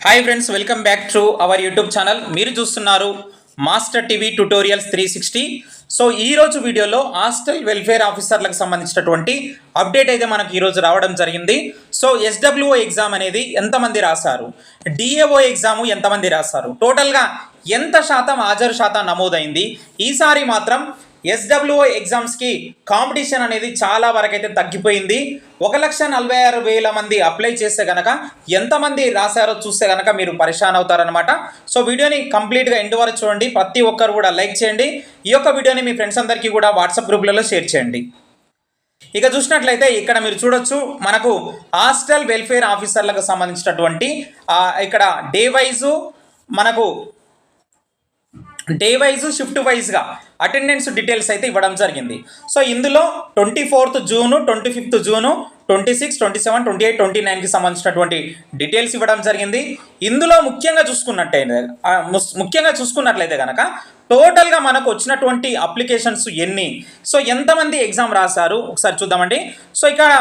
Hi friends welcome back to our YouTube channel మీరు చూస్తున్నారు master TV tutorials three sixty so ఈరోజు వీడియోలో hostel welfare ఆఫీసర్లకు సంబంధించినటువంటి అప్డేట్ అయితే మనకు ఈరోజు రావడం జరిగింది. సో ఎస్డబ్ల్యూఓ ఎగ్జామ్ అనేది ఎంతమంది రాశారు? డిఏఓ ఎగ్జాము ఎంతమంది రాశారు? టోటల్గా ఎంత శాతం హాజరు శాతం నమోదైంది? ఈసారి మాత్రం ఎస్డబ్ల్యూఓ ఎగ్జామ్స్కి కాంపిటీషన్ అనేది చాలా వరకు అయితే తగ్గిపోయింది. ఒక లక్ష నలభై ఆరు వేల మంది అప్లై చేస్తే కనుక ఎంతమంది రాశారో చూస్తే కనుక మీరు పరిశాన్ అవుతారనమాట సో వీడియోని కంప్లీట్గా ఎండ్ వరకు చూడండి. ప్రతి ఒక్కరు కూడా లైక్ చేయండి. ఈ యొక్క వీడియోని మీ ఫ్రెండ్స్ అందరికీ కూడా వాట్సాప్ గ్రూప్లలో షేర్ చేయండి. ఇక చూసినట్లయితే ఇక్కడ మీరు చూడొచ్చు మనకు హాస్టల్ వెల్ఫేర్ ఆఫీసర్లకు సంబంధించినటువంటి ఇక్కడ డే వైజు మనకు డే వైజ్ షిఫ్ట్ వైజ్గా అటెండెన్స్ డీటెయిల్స్ అయితే ఇవ్వడం జరిగింది. సో ఇందులో twenty fourth June twenty fifth June twenty six twenty seven twenty eight twenty నైన్కి సంబంధించినటువంటి డీటెయిల్స్ ఇవ్వడం జరిగింది. ఇందులో ముఖ్యంగా చూసుకున్నట్టయితే ముఖ్యంగా చూసుకున్నట్లయితే కనుక టోటల్గా మనకు వచ్చినటువంటి అప్లికేషన్స్ ఎన్ని? సో ఎంతమంది ఎగ్జామ్ రాశారు? ఒకసారి చూద్దామండి. సో ఇక్కడ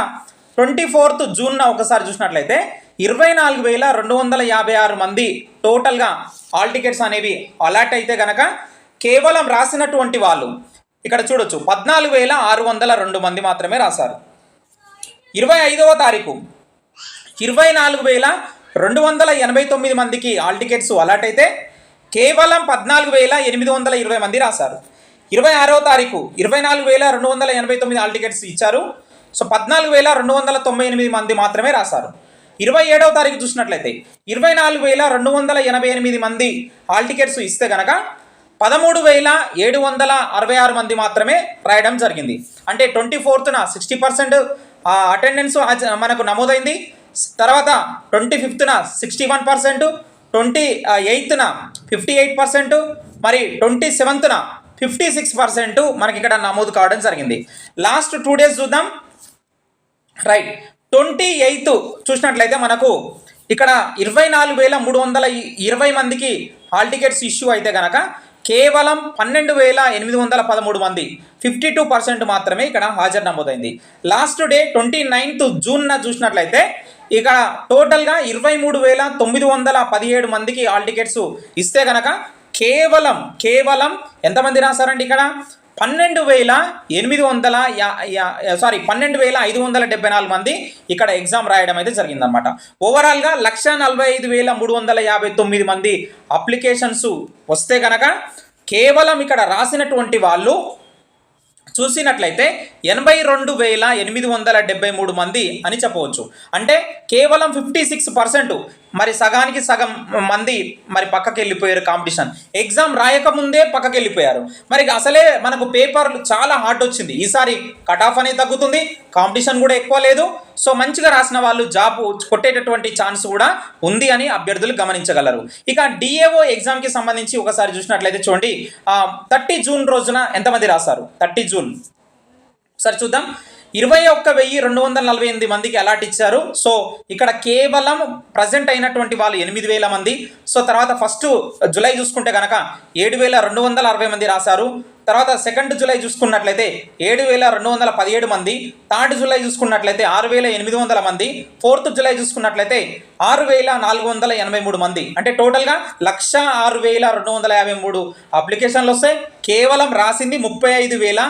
ట్వంటీ ఫోర్త్ జూన్న ఒకసారి చూసినట్లయితే ఇరవై నాలుగు వేల రెండు వందల యాభై ఆరు మంది టోటల్గా ఆల్ టికెట్స్ అనేవి అలాట్ అయితే కనుక కేవలం రాసినటువంటి వాళ్ళు ఇక్కడ చూడొచ్చు పద్నాలుగు వేల ఆరు వందల రెండు మంది మాత్రమే రాశారు. ఇరవై ఐదవ తారీఖు ఇరవై నాలుగు వేల రెండు వందల ఎనభై తొమ్మిది మందికి ఆల్ టికెట్స్ అలాట్ అయితే కేవలం పద్నాలుగు వేల ఎనిమిది వందల ఇరవై మంది రాశారు. ఇరవై ఆరవ తారీఖు ఇరవై నాలుగు వేల రెండు వందల ఎనభై తొమ్మిది ఆల్ టికెట్స్ ఇచ్చారు. సో పద్నాలుగు వేల రెండు వందల తొంభై ఎనిమిది మంది మాత్రమే రాశారు. ఇరవై ఏడవ తారీఖు చూసినట్లయితే ఇరవై నాలుగు వేల రెండు వందల ఎనభై ఎనిమిది మంది హాల్ టికెట్స్ ఇస్తే కనుక పదమూడు వేల ఏడు వందల అరవై ఆరు మంది మాత్రమే రాయడం జరిగింది. అంటే ట్వంటీ ఫోర్త్న సిక్స్టీ పర్సెంట్ అటెండెన్స్ మనకు నమోదైంది. తర్వాత ట్వంటీ ఫిఫ్త్న సిక్స్టీ వన్ పర్సెంట్ ట్వంటీ ఎయిత్న ఫిఫ్టీ ఎయిట్ పర్సెంట్ మరి ట్వంటీ సెవెంత్న ఫిఫ్టీ సిక్స్ పర్సెంట్ మనకి ఇక్కడ నమోదు కావడం జరిగింది. లాస్ట్ టూ డేస్ చూద్దాం. రైట్. ట్వంటీ ఎయిత్ చూసినట్లయితే మనకు ఇక్కడ ఇరవై నాలుగు వేల మూడు వందల ఇరవై మందికి హాల్ టికెట్స్ ఇష్యూ అయితే కనుక కేవలం పన్నెండు వేల ఎనిమిది వందల పదమూడు మంది ఫిఫ్టీ టూ పర్సెంట్ మాత్రమే ఇక్కడ హాజరు నమోదైంది. లాస్ట్ డే ట్వంటీ నైన్త్ జూన్న చూసినట్లయితే ఇక్కడ టోటల్గా ఇరవై మూడు వేల తొమ్మిది వందల పదిహేడు మందికి హాల్ టికెట్స్ ఇస్తే కనుక కేవలం కేవలం ఎంతమంది రాశారండి ఇక్కడ? పన్నెండు వేల ఎనిమిది వందల యా యా- సారీ పన్నెండు వేల ఐదు వందల డెబ్బై నాలుగు మంది ఇక్కడ ఎగ్జామ్ రాయడం అయితే జరిగిందనమాట ఓవరాల్గా లక్ష నలభై ఐదు వేల మూడు వందల యాభై తొమ్మిది మంది అప్లికేషన్స్ వస్తే కనుక కేవలం ఇక్కడ రాసినటువంటి వాళ్ళు చూసినట్లయితే ఎనభై రెండు వేల ఎనిమిది వందల డెబ్బై మూడు మంది అని చెప్పవచ్చు. అంటే కేవలం ఫిఫ్టీ సిక్స్ పర్సెంట్ మరి సగానికి సగం మంది మరి పక్కకి వెళ్ళిపోయారు కాంపిటీషన్. ఎగ్జామ్ రాయకముందే పక్కకి వెళ్ళిపోయారు మరి అసలే మనకు పేపర్లు చాలా హార్డ్ వచ్చింది. ఈసారి కట్ ఆఫ్ అనేది తగ్గుతుంది. కాంపిటీషన్ కూడా ఎక్కువ లేదు. సో మంచిగా రాసిన వాళ్ళు జాబ్ కొట్టేటటువంటి ఛాన్స్ కూడా ఉంది అని అభ్యర్థులు గమనించగలరు. ఇక డిఏఓ ఎగ్జామ్కి సంబంధించి ఒకసారి చూసినట్లయితే చూడండి. థర్టీ జూన్ రోజున ఎంతమంది రాశారు? Thirty June. సరే చూద్దాం. ఇరవై ఒక్క వెయ్యి రెండు వందల నలభై ఎనిమిది మందికి అలాట్ ఇచ్చారు. సో ఇక్కడ కేవలం ప్రజెంట్ అయినటువంటి వాళ్ళు ఎనిమిది వేల మంది. సో తర్వాత ఫస్ట్ జులై చూసుకుంటే కనుక ఏడు వేల రెండు వందల అరవై మంది రాశారు. తర్వాత సెకండ్ జూలై చూసుకున్నట్లయితే ఏడు వేల రెండు వందల పదిహేడు మంది. థర్డ్ జూలై చూసుకున్నట్లయితే ఆరు వేల ఎనిమిది వందల మంది. ఫోర్త్ జూలై చూసుకున్నట్లయితే ఆరు వేల నాలుగు వందల ఎనభై మూడు మంది. అంటే టోటల్గా లక్ష ఆరు వేల రెండు వందల యాభై మూడు అప్లికేషన్లు వస్తాయి. కేవలం రాసింది ముప్పై ఐదు వేల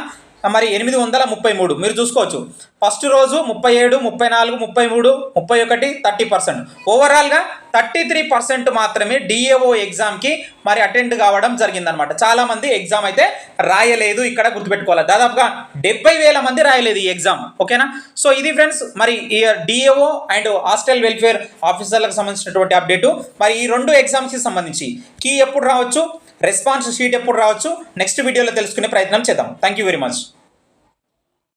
మరి ఎనిమిది వందల ముప్పై మూడు. మీరు చూసుకోవచ్చు. ఫస్ట్ రోజు ముప్పై ఏడు ముప్పై నాలుగు ముప్పై మూడు ముప్పై ఒకటి థర్టీ పర్సెంట్. ఓవరాల్గా థర్టీ త్రీ పర్సెంట్ మాత్రమే డిఏఓ ఎగ్జామ్కి మరి అటెండ్ కావడం జరిగిందనమాట చాలామంది ఎగ్జామ్ అయితే రాయలేదు ఇక్కడ గుర్తుపెట్టుకోవాలి. దాదాపుగా డెబ్బై వేల మంది రాయలేదు ఈ ఎగ్జామ్ ఓకేనా? సో ఇది ఫ్రెండ్స్ మరి ఈ డిఏఓ అండ్ హాస్టల్ వెల్ఫేర్ ఆఫీసర్లకు సంబంధించినటువంటి అప్డేటు. మరి ఈ రెండు ఎగ్జామ్స్కి సంబంధించి. కీ ఎప్పుడు రావచ్చు? రెస్పాన్స్ షీట్ ఎప్పుడు రావచ్చు? నెక్స్ట్ వీడియోలో తెలుసుకునే ప్రయత్నం చేద్దాం. Thank you very much